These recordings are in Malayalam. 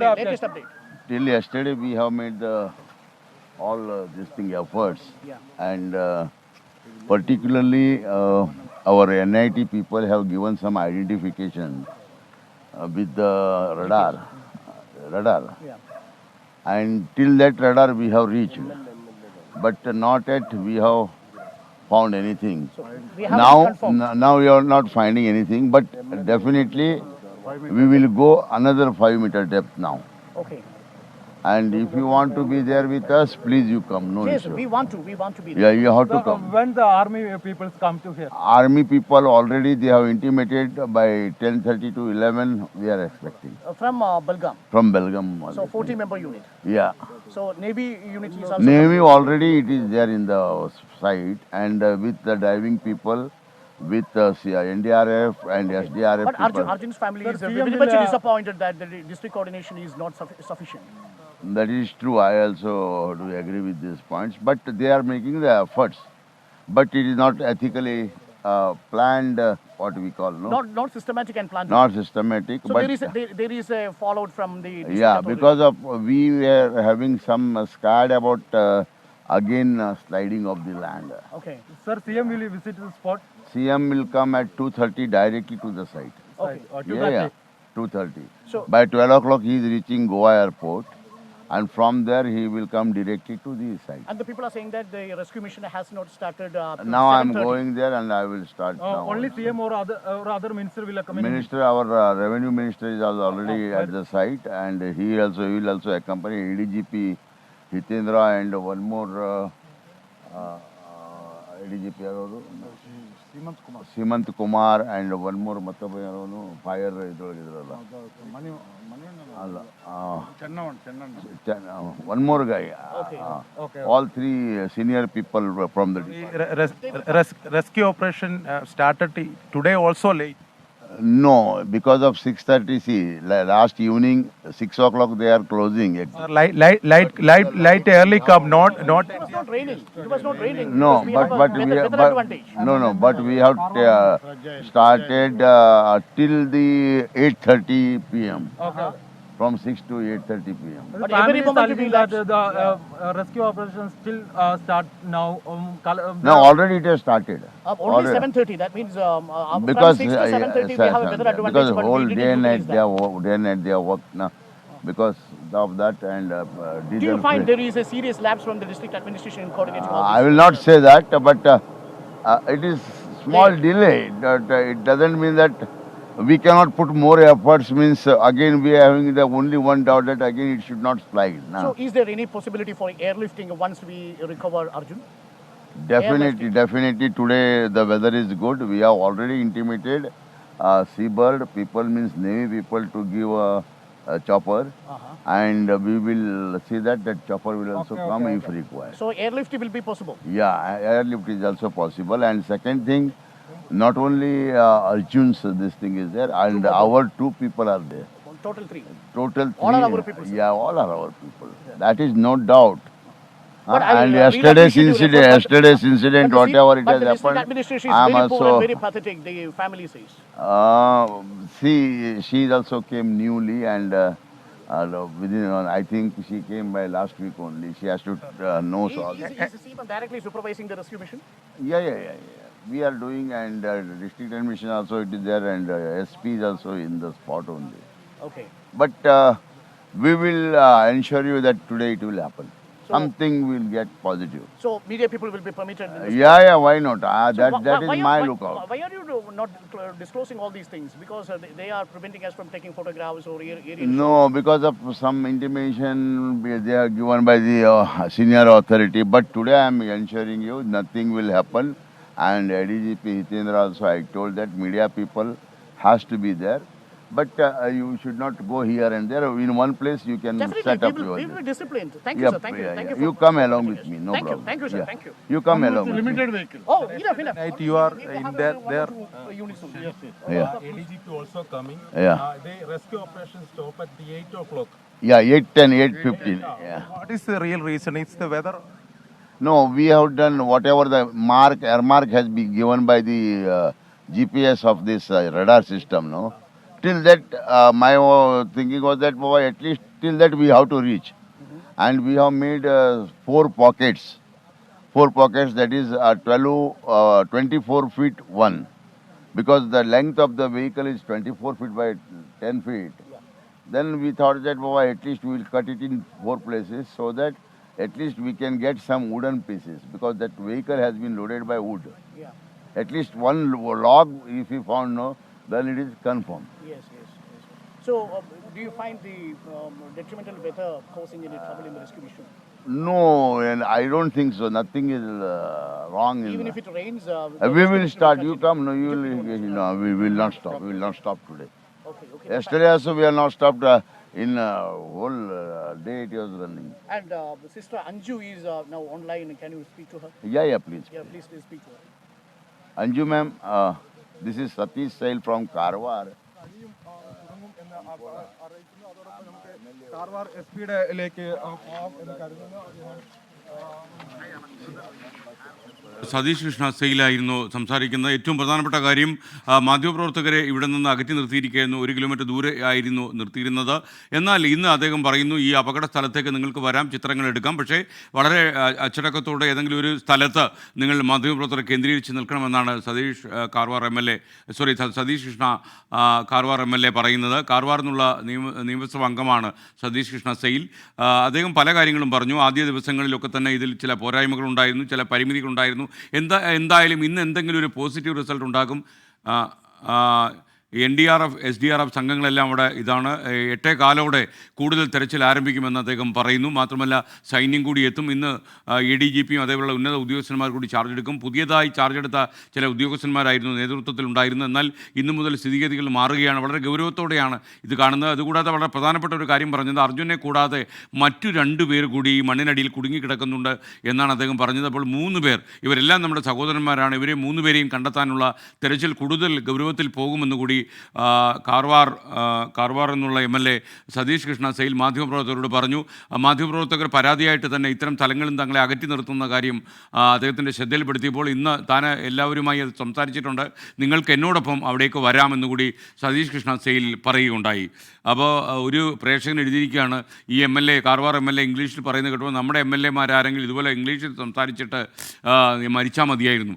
Latest update. Till yesterday, we have made the all uh, this thing efforts, Yeah. and uh, particularly uh, our NIT people have given some identification uh, with the radar, radar, Yeah. and till that radar we have reached, but not yet we have found anything. So we have now confirmed. n- now we are not finding anything but definitely we will go another 5 meter depth now Okay. and if you want to be there with us please you come no Yes, issue we want to. We want to be there. yeah you have to The- come When the army people come to here, army people already they have intimated by 10:30 to 11 we are expecting Uh, from uh, Belgaum. from belgium So 40 member unit. yeah So Navy unit is also. navy already it is there in the site and uh, with the diving people with uh, C- ndrf and sdrf But Arjun, people Arjun's family Sir, is very much uh, disappointed that the district coordination is not suffi- sufficient. That is true. I also do agree with these points. But they are making the efforts. But it is not ethically uh, planned, uh, what we call, no? Not not systematic and planned. Not systematic. so but there is a, there, there is a fallout from the. yeah, authority. because of we were having some uh, scared about uh, again uh, sliding of the land. Okay. sir, CM will you visit the spot. CM will come at 2.30 directly to the site. Okay. Yeah, yeah, 2.30. So By 12 o'clock he is reaching Goa airport. And from there he will come directly to the site. and the people are saying that the rescue mission has not started. Uh, Now I am going there and I will start Uh, now. only CM or other or other minister will come in. Minister, our uh, revenue minister is al- already at the site and he also he will also accompany ADGP Hitendra and one more uh, Seemant Kumar. Seemant Kumar and one more ಮತ್ತೊಬ್ಬ ಯಾರೋನು ಫೈರ್ ಇದ್ರೊಳಗಿದ್ರಲ್ಲ ಅಲ್ಲ one more guy all three senior people from the rescue operation start today also late started t- today also late. No, because of 6:30. See, last evening, six o'clock they are closing. Uh, light, light, light, light, light early come, not, not. It was not raining. It was not raining. No, because we but a but we have, but, no no, but we have uh, started uh, till the 8:30 p.m. Okay. From 6 to 8:30 p.m. But The every is moment telling that relax. the uh, uh, rescue operation still uh, start now. Um, col- uh, No, already it has started. Uh, only 7:30. That means um, uh, Because from 6 to uh, 7:30 uh, we have a weather advantage. because but whole day and night they are wo- day and night they are work now because of that and uh, uh, Do you find fuel. there is a serious lapse from the district administration in coordinating all I will not say that, but uh, uh, it is small delay. That uh, it doesn't mean that we cannot put more efforts. Means uh, again we are having the only one doubt that again it should not slide. No. So is there any possibility for airlifting once we recover Arjun? definitely, definitely today the weather is good. We have already intimated uh, seabird people means navy people to give a, a chopper, Uh-huh. and uh, we will see that that chopper will also Okay, come okay, if required. So airlift will be possible. Yeah, airlift is also possible. And second thing, not only uh, Arjun's uh, this thing is there, and our two people are there. Total three. Total three. All are our people, sir. Yeah, all are our people. That is no doubt. But Uh, and yesterday's incident, yesterday's incident, But whatever it has happened, administration is I am very poor and also. very pathetic. The family says. Uh, see, she also came newly and. Uh, uh, within, uh, I think she came by last week only. She has to uh, know Is, all. is, is the CM directly supervising the rescue mission? Yeah, yeah, yeah, yeah. We are doing, and uh, district admission also it is there, and uh, SP is also in the spot only. Okay. But uh, we will uh, ensure you that today it will happen. Something will get positive. So media people will be permitted. in Uh, this- yeah, yeah, why not? Uh, So that wh- that wh- is are- my why- lookout. Why are you do- not disclosing all these things? Because uh, they, they are preventing us from taking photographs or aerial. No, because of some intimation they are given by the uh, senior authority. But today I am ensuring you nothing will happen. And ADGP Hitendra also, I told that media people has to be there. But uh, you should not go here and there. In one place you can Definitely, set we up will, your. we will be disciplined. Thank you, Yep, sir. Thank you. Thank yeah. you. You come along with me, no thank problem. You. Thank you, sir. Yeah. Thank you. You come along. with me. limited vehicle. Oh, enough, enough. Night you are We in have there, there. uh, units only. Yeah. ADGP also coming. Yeah. Uh, they rescue operation stop at the 8 o'clock. Yeah, 8 10, 8 15. Yeah. What is the real reason? It's the weather. No, we have done whatever the mark, air mark has been given by the uh, GPS of this uh, radar system, no? till that, uh, my uh, thinking was that boy, at least till that we have to reach. And we have made uh, four pockets. Four pockets that is uh, 12, uh, 24 feet one. Because the length of the vehicle is 24 feet by 10 feet. Then we thought that boy, at least we will cut it in four places so that at least we can get some wooden pieces because that vehicle has been loaded by wood. Yeah. At least one log, if we found no, then it is confirmed. Yes, yes, yes. So, uh, do you find the um, detrimental weather causing any trouble in the rescue mission? No, and I don't think so. Nothing is uh, wrong Even if it rains, uh, Uh, we will start. You come. No, you will. No, we will not stop. We will not stop today. Okay, okay. Yesterday also we are not stopped Uh, in uh, whole uh, day it was running. And uh, Sister Anju is uh, now online. Can you speak to her? Yeah, yeah, please. Yeah, please, please speak to her. Anju ma'am, uh, this is Satish Sail from Karwar. Karwar S പിയുടെയിലേക്ക് പോകാം എന്ന് കരുതുന്നു ഞാൻ, Satish Krishna സെയിലായിരുന്നു സംസാരിക്കുന്നത്. ഏറ്റവും പ്രധാനപ്പെട്ട കാര്യം മാധ്യമപ്രവർത്തകരെ ഇവിടെ നിന്ന് അകറ്റി നിർത്തിയിരിക്കുകയായിരുന്നു. ഒരു കിലോമീറ്റർ ദൂരെ ആയിരുന്നു നിർത്തിയിരുന്നത്. എന്നാൽ ഇന്ന് അദ്ദേഹം പറയുന്നു ഈ അപകട സ്ഥലത്തേക്ക് നിങ്ങൾക്ക് വരാം ചിത്രങ്ങൾ എടുക്കാം. പക്ഷേ വളരെ അച്ചടക്കത്തോടെ ഏതെങ്കിലും ഒരു സ്ഥലത്ത് നിങ്ങൾ മാധ്യമപ്രവർത്തകരെ കേന്ദ്രീകരിച്ച് നിൽക്കണമെന്നാണ് Satish Karwar M L A sorry Satish Krishna Karwar M L A പറയുന്നത്. കാർവാർ എന്നുള്ള നിയമ നിയമസഭ അംഗമാണ് സതീഷ് കൃഷ്ണ സെയിൽ. അദ്ദേഹം പല കാര്യങ്ങളും പറഞ്ഞു. ആദ്യ ദിവസങ്ങളിലൊക്കെ തന്നെ ഇതിൽ ചില പോരായ്മകളുണ്ടായിരുന്നു ചില പരിമിതികളുണ്ടായിരുന്നു എന്താ എന്തായാലും ഇന്ന് എന്തെങ്കിലും ഒരു പോസിറ്റീവ് റിസൾട്ട് ഉണ്ടാകും. N D R F S D R F സംഘങ്ങളെല്ലാം അവിടെ ഇതാണ്. എട്ടേ കാലോടെ കൂടുതൽ തെരച്ചിൽ ആരംഭിക്കുമെന്ന് അദ്ദേഹം പറയുന്നു. മാത്രമല്ല സൈന്യം കൂടി എത്തും. ഇന്ന് എ ഡി ജി പിയും അതേപോലുള്ള ഉന്നത ഉദ്യോഗസ്ഥന്മാർ കൂടി ചാർജ് എടുക്കും. പുതിയതായി ചാർജ് എടുത്ത ചില ഉദ്യോഗസ്ഥന്മാരായിരുന്നു നേതൃത്വത്തിൽ ഉണ്ടായിരുന്നത്. എന്നാൽ ഇന്നു മുതൽ സ്ഥിതിഗതികൾ മാറുകയാണ്. വളരെ ഗൗരവത്തോടെയാണ് ഇത് കാണുന്നത്. അതുകൂടാതെ വളരെ പ്രധാനപ്പെട്ട ഒരു കാര്യം പറഞ്ഞത് അർജുനെ കൂടാതെ മറ്റു രണ്ട് പേർ കൂടി ഈ മണ്ണിനടിയിൽ കുടുങ്ങിക്കിടക്കുന്നുണ്ട് എന്നാണ് അദ്ദേഹം പറഞ്ഞത്. അപ്പോൾ മൂന്ന് പേർ ഇവരെല്ലാം നമ്മുടെ സഹോദരന്മാരാണ്. ഇവരെ മൂന്ന് പേരെയും കണ്ടെത്താനുള്ള തെരച്ചിൽ കൂടുതൽ ഗൗരവത്തിൽ പോകുമെന്ന് കൂടി കാർവാർ കാർവാർ എന്നുള്ള M L A Satish Krishna Sail മാധ്യമപ്രവർത്തകരോട് പറഞ്ഞു. മാധ്യമപ്രവർത്തകർ പരാതിയായിട്ട് തന്നെ ഇത്തരം സ്ഥലങ്ങളിൽ തങ്ങളെ അകറ്റി നിർത്തുന്ന കാര്യം അദ്ദേഹത്തിന്റെ ശ്രദ്ധയിൽപ്പെടുത്തിയപ്പോൾ ഇന്ന് താൻ എല്ലാവരുമായി അത് സംസാരിച്ചിട്ടുണ്ട്. നിങ്ങൾക്ക് എന്നോടൊപ്പം അവിടേക്ക് വരാമെന്ന് കൂടി സതീഷ് കൃഷ്ണ സെയിൽ പറയുകയുണ്ടായി. അപ്പോൾ ഒരു പ്രേക്ഷകൻ എഴുതിയിരിക്കുകയാണ് ഈ M L A Karwar M L A ഇംഗ്ലീഷിൽ പറയുന്നത് കേട്ടപ്പോൾ നമ്മുടെ എം എൽ എമാരാരെങ്കിലും ഇതുപോലെ ഇംഗ്ലീഷിൽ സംസാരിച്ചിട്ട് മരിച്ചാൽ മതിയായിരുന്നു.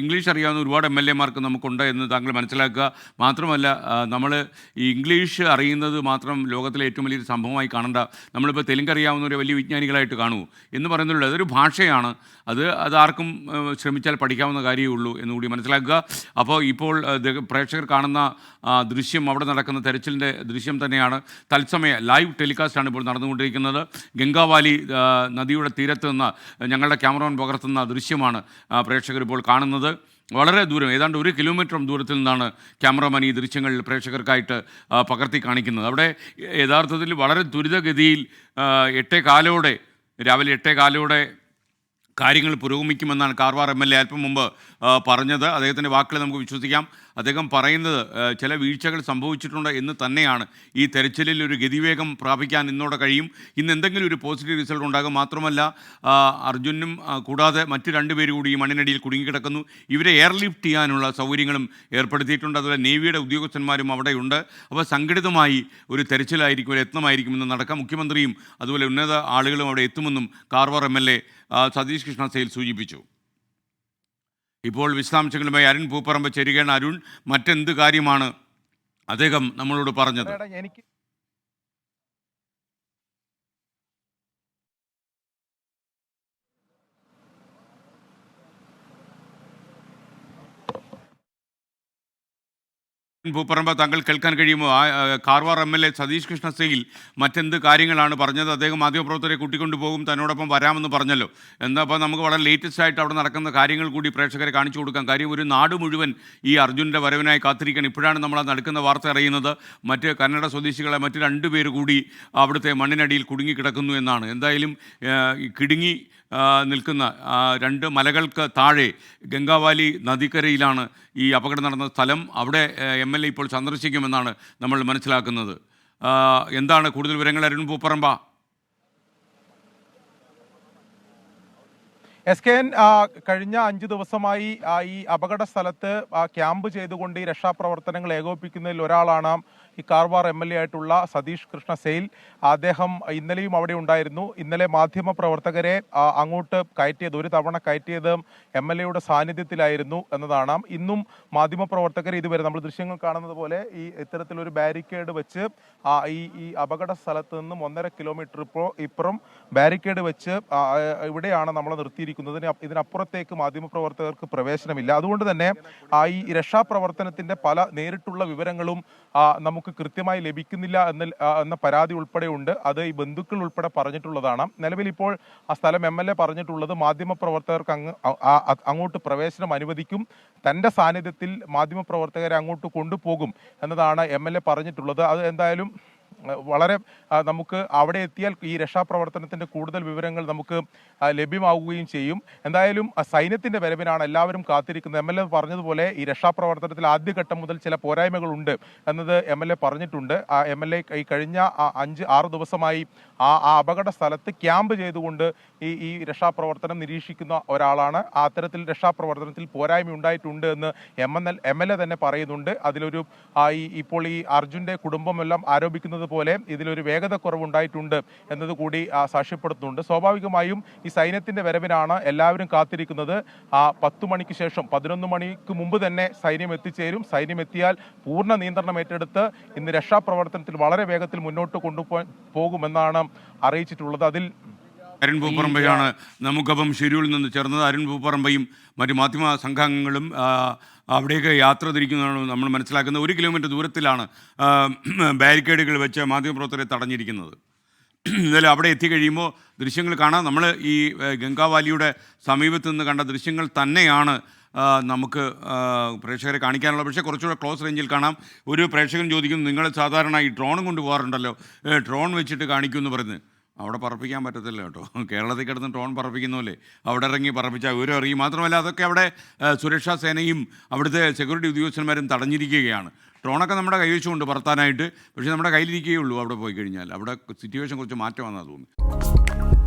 ഇംഗ്ലീഷ് അറിയാവുന്ന ഒരുപാട് എം എൽ എമാർക്ക് നമുക്കുണ്ട് എന്ന് താങ്കൾ മനസ്സിലാക്കുക. മാത്രമല്ല നമ്മൾ ഈ ഇംഗ്ലീഷ് അറിയുന്നത് മാത്രം ലോകത്തിലെ ഏറ്റവും വലിയൊരു സംഭവമായി കാണണ്ട. നമ്മളിപ്പോൾ തെലുങ്കറിയാവുന്ന ഒരു വലിയ വിജ്ഞാനികളായിട്ട് കാണൂ എന്ന് പറയുന്നുള്ളൂ. അതൊരു ഭാഷയാണ്. അത് അതാർക്കും ശ്രമിച്ചാൽ പഠിക്കാവുന്ന കാര്യമേ ഉള്ളൂ എന്നുകൂടി മനസ്സിലാക്കുക. അപ്പോൾ ഇപ്പോൾ പ്രേക്ഷകർ കാണുന്ന ദൃശ്യം അവിടെ നടക്കുന്ന തെരച്ചിലിന്റെ ദൃശ്യം തന്നെയാണ്. തത്സമയ ലൈവ് ടെലികാസ്റ്റാണ് ഇപ്പോൾ നടന്നുകൊണ്ടിരിക്കുന്നത്. ഗംഗാവാലി നദിയുടെ തീരത്ത് നിന്ന് ഞങ്ങളുടെ ക്യാമറമാൻ പകർത്തുന്ന ദൃശ്യമാണ് പ്രേക്ഷകർ ഇപ്പോൾ കാണുന്നത്. വളരെ ദൂരം ഏതാണ്ട് ഒരു കിലോമീറ്റർ ദൂരത്തിൽ നിന്നാണ് ക്യാമറമാൻ ഈ ദൃശ്യങ്ങൾ പ്രേക്ഷകർക്കായിട്ട് പകർത്തി കാണിക്കുന്നത്. അവിടെ യഥാർത്ഥത്തിൽ വളരെ ദുരിതഗതിയിൽ എട്ടേ കാലോടെ രാവിലെ എട്ടേ കാലോടെ കാര്യങ്ങൾ പുരോഗമിക്കുമെന്നാണ് കാർവാർ എം എൽ എ അല്പം മുമ്പ് പറഞ്ഞത്. അദ്ദേഹത്തിന്റെ വാക്കുകൾ നമുക്ക് വിശ്വസിക്കാം. അദ്ദേഹം പറയുന്നത് ചില വീഴ്ചകൾ സംഭവിച്ചിട്ടുണ്ട് എന്ന് തന്നെയാണ്. ഈ തെരച്ചിലിൽ ഒരു ഗതിവേഗം പ്രാപിക്കാൻ ഇന്നോടെ കഴിയും. ഇന്ന് എന്തെങ്കിലും ഒരു പോസിറ്റീവ് റിസൾട്ട് ഉണ്ടാകും. മാത്രമല്ല അർജുനും കൂടാതെ മറ്റ് രണ്ടുപേരും കൂടി ഈ മണ്ണിനടിയിൽ കുടുങ്ങിക്കിടക്കുന്നു. ഇവരെ എയർലിഫ്റ്റ് ചെയ്യാനുള്ള സൗകര്യങ്ങളും ഏർപ്പെടുത്തിയിട്ടുണ്ട്. അതുപോലെ നേവിയുടെ ഉദ്യോഗസ്ഥന്മാരും അവിടെയുണ്ട്. അപ്പോൾ സംഘടിതമായി ഒരു തെരച്ചിലായിരിക്കും ഒരു യത്നമായിരിക്കും ഇന്ന് നടക്കാം മുഖ്യമന്ത്രിയും അതുപോലെ ഉന്നത ആളുകളും അവിടെ എത്തുമെന്നും Karwar M L A Satish Krishna Sail സൂചിപ്പിച്ചു. ഇപ്പോൾ വിശദാംശങ്ങളുമായി അരുൺ പൂപ്പറമ്പ് ചേരുകയാണ്. അരുൺ മറ്റെന്ത് കാര്യമാണ് അദ്ദേഹം നമ്മളോട് പറഞ്ഞത്? എനിക്ക് ഭൂപ്പറമ്പ താങ്കൾ കേൾക്കാൻ കഴിയുമോ? Karwar M L A Satish Krishna സിംഗിൽ മറ്റെന്ത് കാര്യങ്ങളാണ് പറഞ്ഞത്? അദ്ദേഹം മാധ്യമപ്രവർത്തകരെ കൂട്ടിക്കൊണ്ടു പോകും തന്നോടൊപ്പം വരാമെന്ന് പറഞ്ഞല്ലോ. എന്താ അപ്പോൾ നമുക്ക് വളരെ ലേറ്റസ്റ്റ് ആയിട്ട് അവിടെ നടക്കുന്ന കാര്യങ്ങൾ കൂടി പ്രേക്ഷകരെ കാണിച്ചു കൊടുക്കാം. കാര്യം ഒരു നാട് മുഴുവൻ ഈ അർജുന്റെ വരവിനായി കാത്തിരിക്കണം ഇപ്പോഴാണ് നമ്മൾ നടക്കുന്ന വാർത്ത അറിയുന്നത്. മറ്റ് കന്നഡ സ്വദേശികളെ മറ്റ് രണ്ട് പേര് കൂടി അവിടുത്തെ മണ്ണിനടിയിൽ കുടുങ്ങിക്കിടക്കുന്നു എന്നാണ്. എന്തായാലും കിടുങ്ങി നിൽക്കുന്ന രണ്ട് മലകൾക്ക് താഴെ ഗംഗാവാലി നദിക്കരയിലാണ് ഈ അപകടം നടന്ന സ്ഥലം. അവിടെ എം എൽ എ ഇപ്പോൾ സന്ദർശിക്കുമെന്നാണ് നമ്മൾ മനസ്സിലാക്കുന്നത്. എന്താണ് കൂടുതൽ വിവരങ്ങൾ? Arun Poopparamba. S K N കഴിഞ്ഞ അഞ്ച് ദിവസമായി ഈ അപകട സ്ഥലത്ത് ക്യാമ്പ് ചെയ്തുകൊണ്ട് ഈ രക്ഷാപ്രവർത്തനങ്ങൾ ഏകോപിപ്പിക്കുന്നതിൽ ഒരാളാണ് ഈ കാർവാർ എം എൽ എ ആയിട്ടുള്ള സതീഷ് കൃഷ്ണ സെയിൽ അദ്ദേഹം ഇന്നലെയും അവിടെ ഉണ്ടായിരുന്നു. ഇന്നലെ മാധ്യമ പ്രവർത്തകരെ അങ്ങോട്ട് കയറ്റിയത് ഒരു തവണ കയറ്റിയത് എം എൽ എയുടെ സാന്നിധ്യത്തിലായിരുന്നു എന്നതാണ്. ഇന്നും മാധ്യമ പ്രവർത്തകർ ഇതുവരെ നമ്മൾ ദൃശ്യങ്ങൾ കാണുന്നത് പോലെ ഈ ഇത്തരത്തിലൊരു ബാരിക്കേഡ് വെച്ച് ഈ ഈ അപകട സ്ഥലത്ത് നിന്നും ഒന്നര കിലോമീറ്റർ ഇപ്പോൾ ഇപ്പുറം ബാരിക്കേഡ് വെച്ച് ഇവിടെയാണ് നമ്മൾ നിർത്തിയിരിക്കുന്നത്. ഇതിനപ്പുറത്തേക്ക് മാധ്യമ പ്രവർത്തകർക്ക് പ്രവേശനമില്ല. അതുകൊണ്ട് തന്നെ ഈ രക്ഷാപ്രവർത്തനത്തിന്റെ പല നേരിട്ടുള്ള വിവരങ്ങളും ആ, നമുക്ക് കൃത്യമായി ലഭിക്കുന്നില്ല എന്ന എന്ന പരാതി ഉൾപ്പെടെ ഉണ്ട്. അത് ഈ ബന്ധുക്കൾ ഉൾപ്പെടെ പറഞ്ഞിട്ടുള്ളതാണ്. നിലവിൽ ഇപ്പോൾ ആ സ്ഥലം എം എൽ എ പറഞ്ഞിട്ടുള്ളത് മാധ്യമപ്രവർത്തകർക്ക് അങ്ങ് അങ്ങോട്ട് പ്രവേശനം അനുവദിക്കും. തന്റെ സാന്നിധ്യത്തിൽ മാധ്യമപ്രവർത്തകരെ അങ്ങോട്ട് കൊണ്ടുപോകും എന്നതാണ് എം എൽ എ പറഞ്ഞിട്ടുള്ളത്. അത് എന്തായാലും വളരെ നമുക്ക് അവിടെ എത്തിയാൽ ഈ രക്ഷാപ്രവർത്തനത്തിന്റെ കൂടുതൽ വിവരങ്ങൾ നമുക്ക് ലഭ്യമാവുകയും ചെയ്യും. എന്തായാലും സൈന്യത്തിന്റെ വരവിനാണ് എല്ലാവരും കാത്തിരിക്കുന്നത്. എം എൽ എ പറഞ്ഞതുപോലെ ഈ രക്ഷാപ്രവർത്തനത്തിൽ ആദ്യഘട്ടം മുതൽ ചില പോരായ്മകളുണ്ട് എന്നത് എം എൽ എ പറഞ്ഞിട്ടുണ്ട്. ആ എം എൽ എ ഈ കഴിഞ്ഞ അഞ്ച് ആറ് ദിവസമായി ആ ആ അപകട സ്ഥലത്ത് ക്യാമ്പ് ചെയ്തുകൊണ്ട് ഈ ഈ രക്ഷാപ്രവർത്തനം നിരീക്ഷിക്കുന്ന ഒരാളാണ്. ആ അത്തരത്തിൽ രക്ഷാപ്രവർത്തനത്തിൽ പോരായ്മ ഉണ്ടായിട്ടുണ്ട് എന്ന് M L M L A തന്നെ പറയുന്നുണ്ട്. അതിലൊരു ഇപ്പോൾ ഈ അർജുന്റെ കുടുംബമെല്ലാം ആരോപിക്കുന്നത് പോലെ ഇതിലൊരു വേഗത കുറവുണ്ടായിട്ടുണ്ട് എന്നതുകൂടി സാക്ഷ്യപ്പെടുത്തുന്നുണ്ട്. സ്വാഭാവികമായും ഈ സൈന്യത്തിന്റെ വരവിനാണ് എല്ലാവരും കാത്തിരിക്കുന്നത്. ആ പത്തു മണിക്ക് ശേഷം പതിനൊന്ന് മണിക്ക് മുമ്പ് തന്നെ സൈന്യം എത്തിച്ചേരും. സൈന്യം എത്തിയാൽ പൂർണ നിയന്ത്രണം ഏറ്റെടുത്ത് ഇന്ന് രക്ഷാപ്രവർത്തനത്തിൽ വളരെ വേഗത്തിൽ മുന്നോട്ട് കൊണ്ടുപോ പോകുമെന്നാണ് അറിയിച്ചിട്ടുള്ളത്. അതിൽ അരുൺ പൂപ്പറമ്പയാണ് നമുക്കപ്പം ഷിരൂരിൽ നിന്ന് ചേർന്നത്. അരുൺ പൂപ്പറമ്പയും മറ്റ് മാധ്യമ സംഘാംഗങ്ങളും അവിടെയൊക്കെ അവിടേക്ക് യാത്ര തിരിക്കുന്നതാണ് നമ്മൾ മനസ്സിലാക്കുന്നത്. ഒരു കിലോമീറ്റർ ദൂരത്തിലാണ് ബാരിക്കേഡുകൾ വെച്ച് മാധ്യമപ്രവർത്തകരെ തടഞ്ഞിരിക്കുന്നത്. എന്തായാലും അവിടെ എത്തിക്കഴിയുമ്പോൾ ദൃശ്യങ്ങൾ കാണാം. നമ്മൾ ഈ ഗംഗാവാലിയുടെ സമീപത്ത് നിന്ന് കണ്ട ദൃശ്യങ്ങൾ തന്നെയാണ് നമുക്ക് പ്രേക്ഷകരെ കാണിക്കാനുള്ള പക്ഷേ കുറച്ചുകൂടെ ക്ലോസ് റേഞ്ചിൽ കാണാം. ഒരു പ്രേക്ഷകൻ ചോദിക്കുന്നു നിങ്ങൾ സാധാരണ ഈ ഡ്രോണും കൊണ്ടുപോകാറുണ്ടല്ലോ ഡ്രോൺ വെച്ചിട്ട് കാണിക്കുമെന്ന് പറഞ്ഞ്. അവിടെ പറപ്പിക്കാൻ പറ്റത്തില്ല കേട്ടോ. കേരളത്തിൽ കിടന്ന് ഡ്രോൺ പറപ്പിക്കുന്നല്ലേ അവിടെ ഇറങ്ങി പറപ്പിച്ചാൽ വിവരം അറിയും മാത്രമല്ല അതൊക്കെ അവിടെ സുരക്ഷാ സേനയും അവിടുത്തെ സെക്യൂരിറ്റി ഉദ്യോഗസ്ഥന്മാരും തടഞ്ഞിരിക്കുകയാണ്. ഡ്രോണൊക്കെ നമ്മുടെ കൈവശമുണ്ട് പറത്താനായിട്ട് പക്ഷേ നമ്മുടെ കയ്യിലിരിക്കുകയുള്ളൂ അവിടെ പോയി കഴിഞ്ഞാൽ. അവിടെ സിറ്റുവേഷൻ കുറച്ച് മാറ്റമാണെന്നാണ് തോന്നുന്നത്.